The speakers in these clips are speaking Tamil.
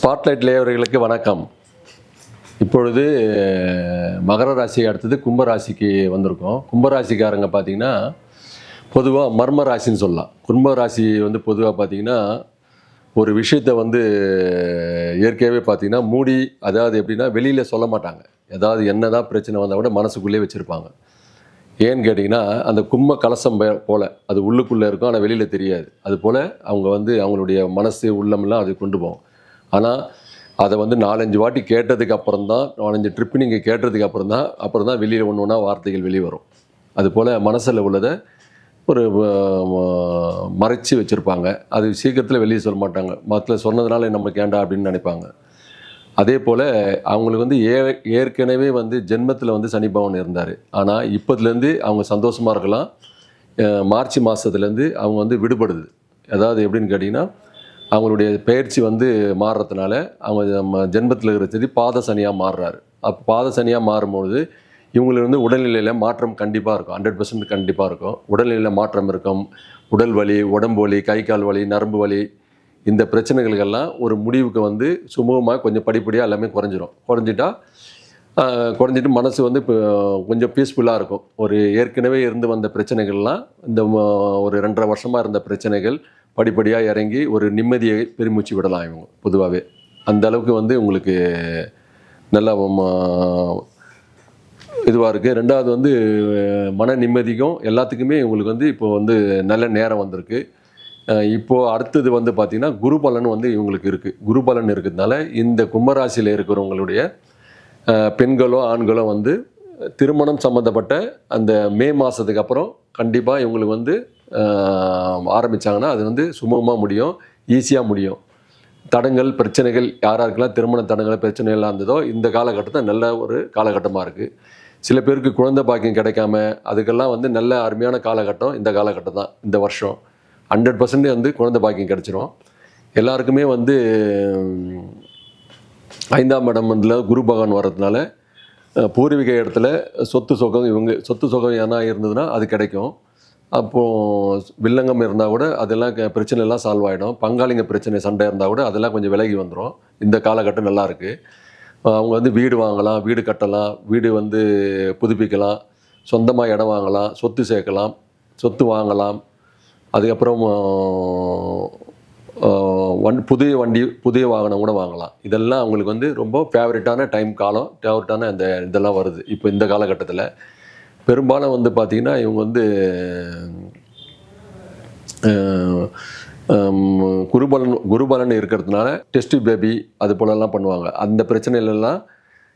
ஸ்பாட்லைட் லேவர்களுக்கு வணக்கம். இப்பொழுது மகர ராசி அடுத்தது கும்பராசிக்கு வந்திருக்கோம். கும்பராசிக்காரங்க பார்த்தீங்கன்னா பொதுவாக மர்ம ராசின்னு சொல்லலாம். கும்ப ராசி வந்து பொதுவாக பார்த்தீங்கன்னா ஒரு விஷயத்தை வந்து இயற்கையாகவே பார்த்தீங்கன்னா மூடி அதாவது எப்படின்னா வெளியில் சொல்ல மாட்டாங்க. ஏதாவது என்னதான் பிரச்சனை வந்தால் கூட மனசுக்குள்ளேயே வச்சுருப்பாங்க. ஏன்னு கேட்டிங்கன்னா அந்த கும்ப கலசம் போல் அது உள்ளுக்குள்ளே இருக்கும் ஆனால் வெளியில் தெரியாது. அது போல் அவங்க வந்து அவங்களுடைய மனசு உள்ளமெல்லாம் அது கொண்டு போகும். ஆனால் அதை வந்து நாலஞ்சு வாட்டி கேட்டதுக்கு அப்புறம் தான் நாலஞ்சு ட்ரிப்பு நீங்கள் கேட்டதுக்கு அப்புறம் தான் அப்புறம் தான் வெளியில் ஒன்று ஒன்றா வார்த்தைகள் வெளியே வரும். அது போல் மனசில் உள்ளதை ஒரு மறைச்சி வச்சுருப்பாங்க. அது சீக்கிரத்தில் வெளியே சொல்ல மாட்டாங்க. மற்ற சொன்னதுனால நம்ம கேண்டா அப்படின்னு நினைப்பாங்க. அதே போல் அவங்களுக்கு வந்து ஏ ஏற்கனவே வந்து ஜென்மத்தில் வந்து சனி இருந்தார். ஆனால் இப்போதுலேருந்து அவங்க சந்தோஷமாக இருக்கலாம். மார்ச் மாதத்துலேருந்து அவங்க வந்து விடுபடுது. அதாவது எப்படின்னு கேட்டிங்கன்னா அவங்களுடைய பயிற்சி வந்து மாறுறதுனால அவங்க நம்ம ஜென்மத்தில் இருக்கிற சரி பாத சனியாக மாறுறாரு. அப்போ பாத சனியாக மாறும்பொழுது இவங்களுக்கு வந்து உடல்நிலையில் மாற்றம் கண்டிப்பாக இருக்கும். ஹண்ட்ரட் பர்சன்ட் கண்டிப்பாக இருக்கும். உடல்நிலையில் மாற்றம் இருக்கும். உடல் வலி உடம்பு வலி கை கால் வலி நரம்பு வலி இந்த பிரச்சனைகளுக்கெல்லாம் ஒரு முடிவுக்கு வந்து சுமூகமாக கொஞ்சம் படிப்படியாக எல்லாமே குறைஞ்சிரும். குறைஞ்சிட்டா குறைஞ்சிட்டு மனசு வந்து இப்போ கொஞ்சம் பீஸ்ஃபுல்லாக இருக்கும். ஒரு ஏற்கனவே இருந்து வந்த பிரச்சனைகள்லாம் இந்த ஒரு ரெண்டரை வருஷமாக இருந்த பிரச்சனைகள் படிப்படியாக இறங்கி ஒரு நிம்மதியை பெருமிச்சு விடலாம் இவங்க பொதுவாகவே அந்த அளவுக்கு வந்து உங்களுக்கு நல்லா இதுவாக இருக்குது ரெண்டாவது வந்து மன நிம்மதிக்கும் எல்லாத்துக்குமே உங்களுக்கு வந்து இப்போ வந்து நல்ல நேரம் வந்திருக்கு. இப்போது இப்போ அடுத்தது வந்து பார்த்திங்கன்னா குரு பலன் வந்து இவங்களுக்கு இருக்குது குரு பலன் இருக்கிறதுனால இந்த கும்பராசியில் இருக்கிறவங்களுடைய பெண்களோ ஆண்களோ வந்து திருமணம் சம்மந்தப்பட்ட அந்த மே மாதத்துக்கு அப்புறம் கண்டிப்பாக இவங்களுக்கு வந்து ஆரம்பித்தாங்கன்னா ஆரம்பிச்சாங்கன்னா அது வந்து சுமூகமாக முடியும் ஈஸியாக முடியும். தடங்கள் பிரச்சனைகள் யார் யாருக்கெல்லாம் திருமண தடங்கள் பிரச்சனைகள்லாம் இருந்ததோ இந்த காலகட்டத்தில் நல்ல ஒரு காலகட்டமாக இருக்குது சில பேருக்கு குழந்தை பாக்கியம் கிடைக்காம அதுக்கெல்லாம் வந்து நல்ல அருமையான காலகட்டம் இந்த காலகட்டம் தான் இந்த வருஷம். ஹண்ட்ரட் பர்சன்ட் வந்து குழந்தை பாக்கியம் கிடைச்சிரும். எல்லாருக்குமே வந்து ஐந்தாம் இடம் வந்து குரு பகவான் வர்றதுனால பூர்வீக இடத்துல சொத்து சுகம் இவங்க சொத்து சுகம் ஏன்னா இருந்ததுன்னா அது கிடைக்கும். அப்போது வில்லங்கம் இருந்தால் கூட அதெல்லாம் க- பிரச்சனை எல்லாம் சால்வ் ஆகிடும் பங்காளிங்க பிரச்சனை சண்டை இருந்தால் கூட அதெல்லாம் கொஞ்சம் விலகி வந்துடும் இந்த காலகட்டம் நல்லாயிருக்கு அவங்க வந்து வீடு வாங்கலாம் வீடு கட்டலாம் வீடு வந்து புதுப்பிக்கலாம் சொந்தமாக இடம் வாங்கலாம் சொத்து சேர்க்கலாம் சொத்து வாங்கலாம். அதுக்கப்புறம் வண் புதிய வண்டி புதிய வாகனம் கூட வாங்கலாம். இதெல்லாம் அவங்களுக்கு வந்து ரொம்ப ஃபேவரட்டான டைம் காலம் ஃபேவரட்டான அந்த இதெல்லாம் வருது. இப்போ இந்த காலகட்டத்தில். பெரும்பாலும் வந்து பார்த்திங்கன்னா இவங்க வந்து குருபலன் குருபலன் இருக்கிறதுனால டெஸ்ட் பேபி அது போலலாம் பண்ணுவாங்க. அந்த பிரச்சனையிலலாம்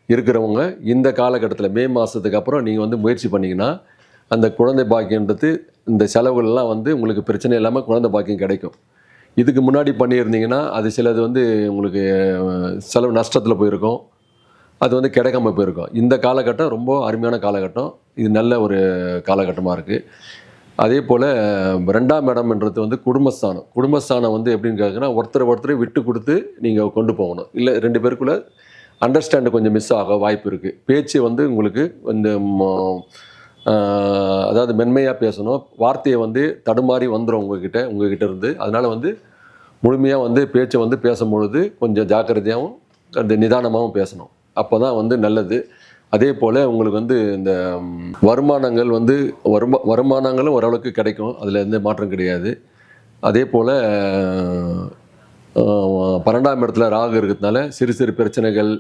இருக்கிறவங்க இந்த காலகட்டத்தில் மே மாதத்துக்கு அப்புறம் நீங்கள் வந்து முயற்சி பண்ணிங்கன்னா அந்த குழந்தை பாக்கியன்றது இந்த செலவுகள்லாம் வந்து உங்களுக்கு பிரச்சனை இல்லாமல் குழந்தை பாக்கியம் கிடைக்கும். இதுக்கு முன்னாடி பண்ணியிருந்தீங்கன்னா அது சிலது வந்து உங்களுக்கு செலவு நஷ்டத்தில் போயிருக்கும். அது வந்து கிடைக்காம போயிருக்கும். இந்த காலகட்டம் ரொம்ப அருமையான காலகட்டம். இது நல்ல ஒரு காலகட்டமாக இருக்குது அதே போல் ரெண்டாம் இடம்ன்றது வந்து குடும்பஸ்தானம். குடும்பஸ்தானம் வந்து எப்படின்னு கேட்குன்னா ஒருத்தர் ஒருத்தர் விட்டு கொடுத்து நீங்கள் கொண்டு போகணும். இல்லை ரெண்டு பேருக்குள்ள அண்டர்ஸ்டாண்டு கொஞ்சம் மிஸ் ஆக வாய்ப்பு இருக்குது பேச்சு வந்து உங்களுக்கு இந்த அதாவது மென்மையாக பேசணும். வார்த்தையை வந்து தடுமாறி வந்துடும் உங்ககிட்ட உங்ககிட்ட இருந்து. அதனால் வந்து முழுமையாக வந்து பேச்சை வந்து பேசும்பொழுது கொஞ்சம் ஜாக்கிரதையாகவும் அந்த நிதானமாகவும் பேசணும். அப்போ தான் வந்து நல்லது. அதே போல் உங்களுக்கு வந்து இந்த வருமானங்கள் வந்து வருமா வருமானங்களும் ஓரளவுக்கு கிடைக்கும். அதில் எந்த மாற்றம் கிடையாது. அதே போல் பன்னெண்டாம் இடத்துல ராகு இருக்கிறதுனால சிறு சிறு பிரச்சனைகள்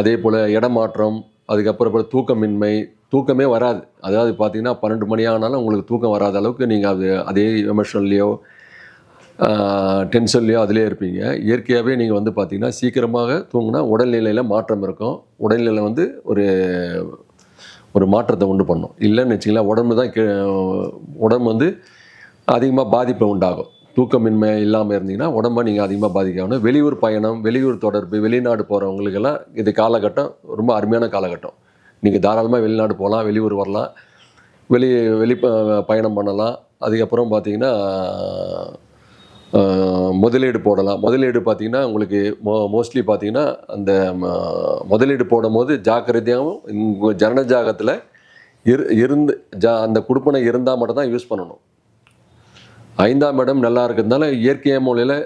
அதே போல் இடமாற்றம் அதுக்கப்புறம் அப்புறம் தூக்கமின்மை தூக்கமே வராது. அதாவது பார்த்தீங்கன்னா பன்னெண்டு மணி ஆனாலும் உங்களுக்கு தூக்கம் வராத அளவுக்கு நீங்கள் அது அதே எமோஷன்லேயோ டென்ஷன்லையோ அதிலே இருப்பீங்க. இயற்கையாகவே நீங்கள் வந்து பார்த்தீங்கன்னா சீக்கிரமாக தூங்கினா உடல்நிலையில் மாற்றம் இருக்கும். உடல்நிலை வந்து ஒரு ஒரு மாற்றத்தை உண்டு பண்ணும். இல்லைன்னு வச்சிங்களா உடம்பு தான் கே உடம்பு வந்து அதிகமாக பாதிப்பை உண்டாகும். தூக்கமின்மை இல்லாமல் இருந்தீங்கன்னா உடம்ப நீங்கள் அதிகமாக பாதிக்காகணும் வெளியூர் பயணம் வெளியூர் தொடர்பு வெளிநாடு போகிறவங்களுக்கெல்லாம் இது காலகட்டம் ரொம்ப அருமையான காலகட்டம். நீங்கள் தாராளமாக வெளிநாடு போகலாம் வெளியூர் வரலாம் வெளி வெளி ப- பயணம் பண்ணலாம். அதுக்கப்புறம் பார்த்தீங்கன்னா முதலீடு போடலாம். முதலீடு பார்த்தீங்கன்னா உங்களுக்கு மோ மோஸ்ட்லி பார்த்தீங்கன்னா அந்த முதலீடு முதலீடு போடும்போது ஜாக்கிரதையாகவும் உங்கள் ஜனன ஜாகத்தில் இரு இருந்து ஜா அந்த குடுப்பனை இருந்தால் மட்டும்தான் யூஸ் பண்ணணும். ஐந்தாம் இடம் நல்லா இருக்கிறதுனால இயற்கையை மூலையில்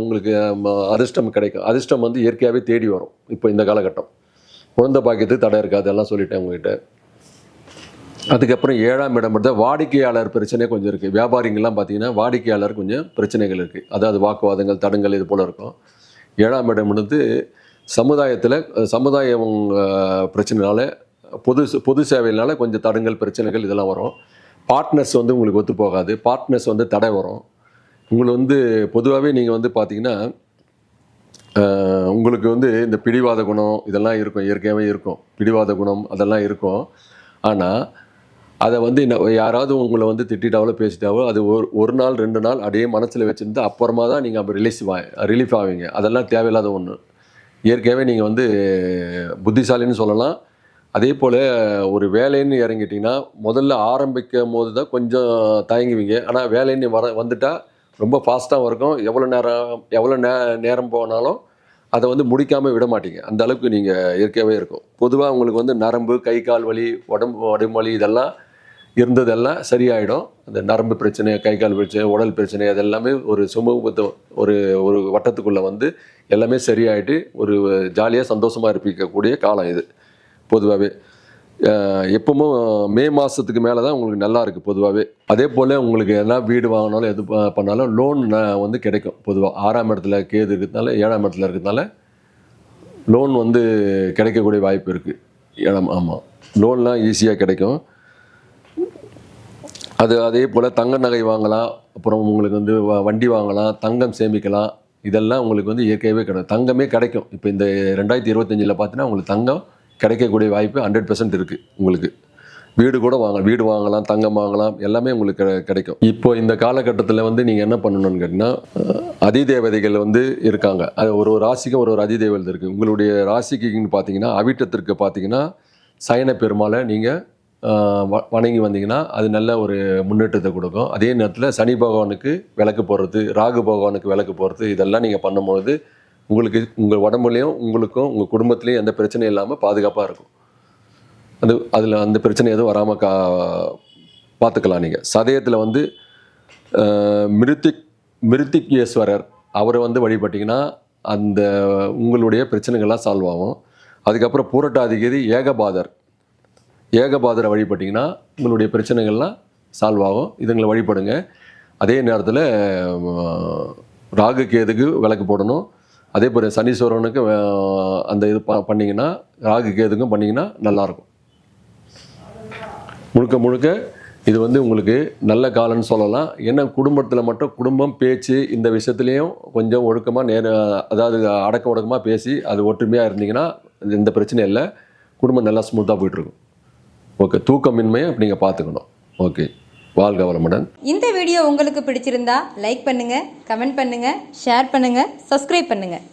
உங்களுக்கு ம, அதிர்ஷ்டம் கிடைக்கும். அதிர்ஷ்டம் வந்து இயற்கையாகவே தேடி வரும் இப்போ இந்த காலகட்டம். குழந்தை பாக்கியத்துக்கு தடை இருக்காது எல்லாம் சொல்லிட்டேன் உங்ககிட்ட. அதுக்கப்புறம் ஏழாம் இடம் தான் வாடிக்கையாளர் பிரச்சனை கொஞ்சம் இருக்குது வியாபாரிங்கெல்லாம் பார்த்தீங்கன்னா வாடிக்கையாளர் கொஞ்சம் பிரச்சனைகள் இருக்குது அதாவது வாக்குவாதங்கள் தடங்கள் இது போல் இருக்கும். ஏழாம் இடம் வந்து சமுதாயத்தில் சமுதாயம் பிரச்சனைனால பொது பொது சேவையினால கொஞ்சம் தடங்கள் பிரச்சனைகள் இதெல்லாம் வரும். பார்ட்னர்ஸ் வந்து உங்களுக்கு ஒத்து போகாது. பார்ட்னர்ஸ் வந்து தடை வரும். உங்களை வந்து பொதுவாகவே நீங்கள் வந்து பார்த்தீங்கன்னா உங்களுக்கு வந்து இந்த பிடிவாத குணம் இதெல்லாம் இருக்கும். இயற்கையாகவே இருக்கும். பிடிவாத குணம் அதெல்லாம் இருக்கும். ஆனால் அதை வந்து என்ன யாராவது உங்களை வந்து திட்டாவோ பேசிட்டாவோ அது ஒரு ஒரு நாள் ரெண்டு நாள் அப்படியே மனசில் வச்சுருந்து அப்புறமா தான் நீங்கள் அப்போ ரிலீஸ் ரிலீஃப் ஆவீங்க. அதெல்லாம் தேவையில்லாத ஒன்று இயற்கையாகவே நீங்கள் வந்து புத்திசாலின்னு சொல்லலாம். அதே போல் ஒரு வேலைன்னு இறங்கிட்டிங்கன்னா முதல்ல ஆரம்பிக்கும் போது தான் கொஞ்சம் தயங்குவீங்க. ஆனால் வேலைன்னு வர வந்துட்டால் ரொம்ப ஃபாஸ்ட்டாக இருக்கும். எவ்வளோ நேரம் எவ்வளோ நே நேரம் போனாலும் அதை வந்து முடிக்காமல் விட மாட்டீங்க. அந்த அளவுக்கு நீங்கள் இயற்கையாகவே இருக்கும். பொதுவாக உங்களுக்கு வந்து நரம்பு கை கால் வலி உடம்பு உடம்பு வலி இதெல்லாம் இருந்ததெல்லாம் சரியாயிடும். அந்த நரம்பு பிரச்சனை கை கால் பிரச்சனை உடல் பிரச்சனை அதெல்லாமே ஒரு சுமூகத்தை ஒரு ஒரு வட்டத்துக்குள்ளே வந்து எல்லாமே சரியாயிட்டு ஒரு ஜாலியாக சந்தோஷமாக இருப்பிக்கக்கூடிய காலம் இது. பொதுவாகவே எப்பவும் மே மாதத்துக்கு மேலே தான் உங்களுக்கு நல்லா இருக்குது பொதுவாகவே அதே போல் உங்களுக்கு எதனா வீடு வாங்கினாலும் எது பண்ணாலும் லோன் வந்து கிடைக்கும் பொதுவாக ஆறாம் இடத்துல கேது இருக்கிறதுனால ஏழாம் இடத்துல இருக்கிறதுனால லோன் வந்து கிடைக்கக்கூடிய வாய்ப்பு இருக்குது இடம் ஆமாம் லோன்லாம் ஈஸியாக கிடைக்கும். அது அதே போல் தங்க நகை வாங்கலாம் அப்புறம் உங்களுக்கு வந்து வ- வண்டி வாங்கலாம் தங்கம் சேமிக்கலாம். இதெல்லாம் உங்களுக்கு வந்து இயற்கையாகவே கிடைக்கும். தங்கமே கிடைக்கும். இப்போ இந்த ரெண்டாயிரத்தி இருபத்தஞ்சில் பார்த்தீங்கன்னா உங்களுக்கு தங்கம் கிடைக்கக்கூடிய வாய்ப்பு ஹண்ட்ரட் பெர்சன்ட் இருக்குது உங்களுக்கு. வீடு கூட வாங்க வீடு வாங்கலாம் தங்கம் வாங்கலாம். எல்லாமே உங்களுக்கு கிடைக்கும். இப்போ இந்த காலகட்டத்தில் வந்து நீங்கள் என்ன பண்ணணும்னு கேட்டிங்கன்னா அதிதேவதைகள் வந்து இருக்காங்க. அது ஒரு ஒரு ராசிக்கும் ஒரு ஒரு அதிதேவதை இருக்குது உங்களுடைய ராசிக்குன்னு பார்த்தீங்கன்னா அவிட்டத்திற்கு பார்த்தீங்கன்னா சயன பெருமாளை நீங்கள் வணங்கி வந்தீங்கன்னா அது நல்ல ஒரு முன்னேற்றத்தை கொடுக்கும். அதே நேரத்தில் சனி பகவானுக்கு விளக்கு போடுறது ராகு பகவானுக்கு விளக்கு போடுறது இதெல்லாம் நீங்கள் பண்ணும்பொழுது உங்களுக்கு உங்கள் உடம்புலையும் உங்களுக்கும் உங்கள் குடும்பத்துலேயும் எந்த பிரச்சனையும் இல்லாமல் பாதுகாப்பாக இருக்கும். அது அதில் அந்த பிரச்சனை எதுவும் வராமல் கா பார்த்துக்கலாம் நீங்கள் சதயத்தில் வந்து மிருத்திக் மிருத்திகேஸ்வரர் அவரை வந்து வழிபட்டிங்கன்னா அந்த உங்களுடைய பிரச்சனைகள்லாம் சால்வ் ஆகும். அதுக்கப்புறம் பூரட்டாதிபதி ஏகபாதர் ஏகபாதரை வழிபட்டிங்கன்னா உங்களுடைய பிரச்சனைகள்லாம் சால்வ் ஆகும். இதுங்களை வழிபடுங்க. அதே நேரத்தில் ராகு கேதுக்கு விளக்கு போடணும். அதே போல் சனீஸ்வரனுக்கு அந்த இது ப பண்ணிங்கன்னா ராகு கேதுக்கும் பண்ணிங்கன்னா நல்லாயிருக்கும். முழுக்க முழுக்க இது வந்து உங்களுக்கு நல்ல காலம்னு சொல்லலாம். ஏன்னா குடும்பத்தில் மட்டும் குடும்பம் பேச்சு இந்த விஷயத்துலேயும் கொஞ்சம் ஒழுக்கமாக நேர அதாவது அடக்க ஒடுக்கமாக பேசி அது ஒற்றுமையாக இருந்தீங்கன்னா எந்த பிரச்சனையும் இல்லை. குடும்பம் நல்லா ஸ்மூத்தாக போயிட்டுருக்கும். ஓகே தூக்கமின்மையை நீங்கள் பார்த்துக்கணும். ஓகே வாழ்க வளமுடன். இந்த வீடியோ உங்களுக்கு பிடிச்சிருந்தா லைக் பண்ணுங்கள் கமெண்ட் பண்ணுங்கள் ஷேர் பண்ணுங்கள் சப்ஸ்கிரைப் பண்ணுங்கள்